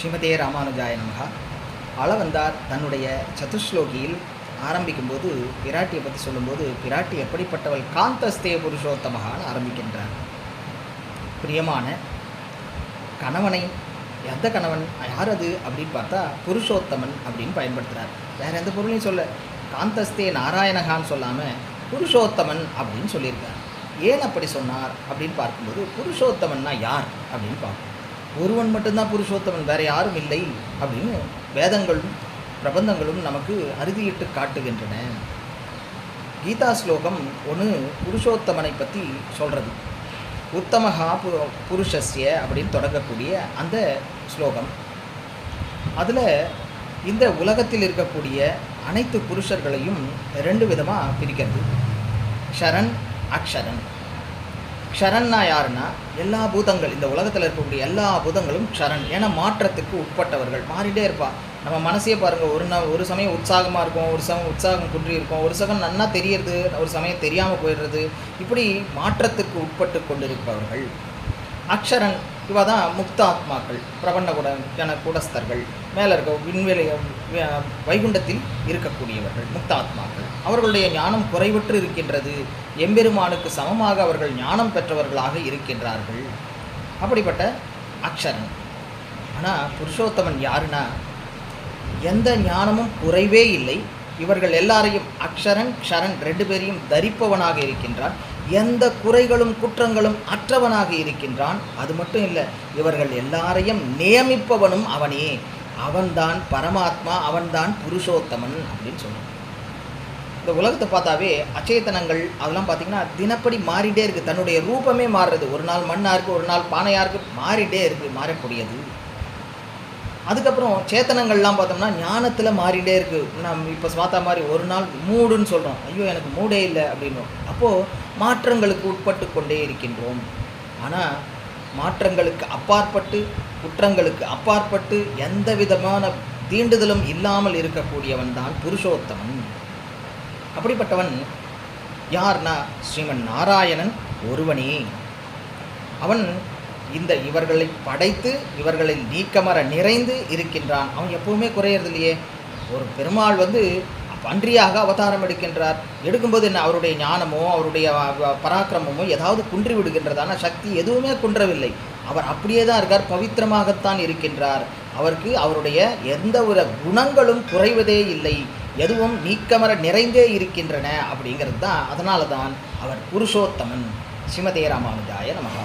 ஸ்ரீமதே ராமானுஜாய நமகா. அளவந்தார் தன்னுடைய சதுஸ்லோகியில் ஆரம்பிக்கும்போது பிராட்டியை பற்றி சொல்லும்போது பிராட்டி எப்படிப்பட்டவள்? காந்தஸ்தே புருஷோத்தமகான்னு ஆரம்பிக்கின்றார். பிரியமான கணவனை எந்த கணவன் யார் அது அப்படின்னு பார்த்தா புருஷோத்தமன் அப்படின்னு பயன்படுத்துகிறார் வேறு எந்த பொருளையும் சொல்ல காந்தஸ்தே நாராயணகான்னு சொல்லாமல் புருஷோத்தமன் அப்படின்னு சொல்லியிருக்கார். ஏன் அப்படி சொன்னார் அப்படின்னு பார்க்கும்போது புருஷோத்தமன்னா யார் அப்படின்னு பார்ப்போம். ஒருவன் மட்டும்தான் புருஷோத்தமன் வேற யாரும் இல்லை அப்படின்னு வேதங்களும் பிரபந்தங்களும் நமக்கு அறுதியிட்டு காட்டுகின்றன. கீதா ஸ்லோகம் ஒன்று புருஷோத்தமனை பற்றி சொல்கிறது உத்தமஹா பு புருஷஸ்ய அப்படின்னு தொடங்கக்கூடிய அந்த ஸ்லோகம். அதில் இந்த உலகத்தில் இருக்கக்கூடிய அனைத்து புருஷர்களையும் ரெண்டு விதமாக பிரிக்கிறது. ஷரண் அக்ஷரன். க்ஷரன்னா யாருன்னா? எல்லா பூதங்கள் இந்த உலகத்தில் இருக்கக்கூடிய எல்லா பூதங்களும் க்ஷரன். ஏன்னா மாற்றத்துக்கு உட்பட்டவர்கள். மாறிட்டே இருப்பா. நம்ம மனசே பாருங்கள் ஒரு நாள் ஒரு சமயம் உற்சாகமாக இருக்கும் ஒரு சமயம் உற்சாகம் குன்றி இருக்கும் ஒரு சமயம் நன்னா தெரியறது ஒரு சமயம் தெரியாமல் போயிடுறது. இப்படி மாற்றத்துக்கு உட்பட்டு கொண்டிருப்பவர்கள். அக்ஷரன் இவ தான் முக்தாத்மாக்கள் பிரபண்ண கூட ஜன கூடஸ்தர்கள். மேலே இருக்க விண்வெளி வைகுண்டத்தில் இருக்கக்கூடியவர்கள் முக்தாத்மாக்கள். அவர்களுடைய ஞானம் குறைவற்று இருக்கின்றது. எம்பெருமானுக்கு சமமாக அவர்கள் ஞானம் பெற்றவர்களாக இருக்கின்றார்கள். அப்படிப்பட்ட அக்ஷரன். ஆனால் புருஷோத்தமன் யாருன்னா எந்த ஞானமும் குறைவே இல்லை. இவர்கள் எல்லாரையும் அக்ஷரன் க்ஷரன் ரெண்டு பேரையும் தரிப்பவனாக இருக்கின்றான் எந்த குறைகளும் குற்றங்களும் அற்றவனாக இருக்கின்றான் அது மட்டும் இல்லை இவர்கள் எல்லாரையும் நியமிப்பவனும் அவனே. அவன்தான் பரமாத்மா அவன்தான் புருஷோத்தமன் அப்படின்னு சொன்னான். இந்த உலகத்தை பார்த்தாவே அச்சேத்தனங்கள் அதெல்லாம் பார்த்தீங்கன்னா தினப்படி மாறிட்டே இருக்குது தன்னுடைய ரூபமே மாறுறது. ஒரு நாள் மண்ணாக இருக்குது ஒரு நாள் பானையாக இருக்குது மாறிட்டே இருக்குது மாறக்கூடியது. அதுக்கப்புறம் சேத்தனங்கள்லாம் பார்த்தோம்னா ஞானத்தில் மாறிட்டே இருக்குது நம்ம இப்போ பார்த்தா மாதிரி ஒரு நாள் மூடுன்னு சொல்கிறோம் ஐயோ எனக்கு மூடே இல்லை அப்படின்னோம் அப்போது மாற்றங்களுக்கு உட்பட்டு கொண்டே இருக்கின்றோம். ஆனால் மாற்றங்களுக்கு அப்பாற்பட்டு குற்றங்களுக்கு அப்பாற்பட்டு எந்த விதமான தீண்டுதலும் இல்லாமல் இருக்கக்கூடியவன் தான் புருஷோத்தமன். அப்படிப்பட்டவன் யார்னா ஸ்ரீமன் நாராயணன் ஒருவனே. அவன் இந்த இவர்களை படைத்து இவர்களை நீக்கமர நிறைந்து இருக்கின்றான். அவன் எப்பவுமே குறையறது இல்லையே ஒரு பெருமாள் வந்து பன்றியாக அவதாரம் எடுக்கின்றார். எடுக்கும்போது என்ன? அவருடைய ஞானமோ அவருடைய பராக்கிரமமோ ஏதாவது குன்றி விடுகின்றதான சக்தி எதுவுமே குன்றவில்லை. அவர் அப்படியே தான் இருக்கார். பவித்திரமாகத்தான் இருக்கின்றார். அவருக்கு அவருடைய எந்த ஒரு குணங்களும் குறைவதே இல்லை. எதுவும் நீக்கமர நிறைந்தே இருக்கின்றன அப்படிங்கிறது தான். அதனால தான் அவர் புருஷோத்தமன். ஸ்ரீமதே ராமானுஜாய நமகா.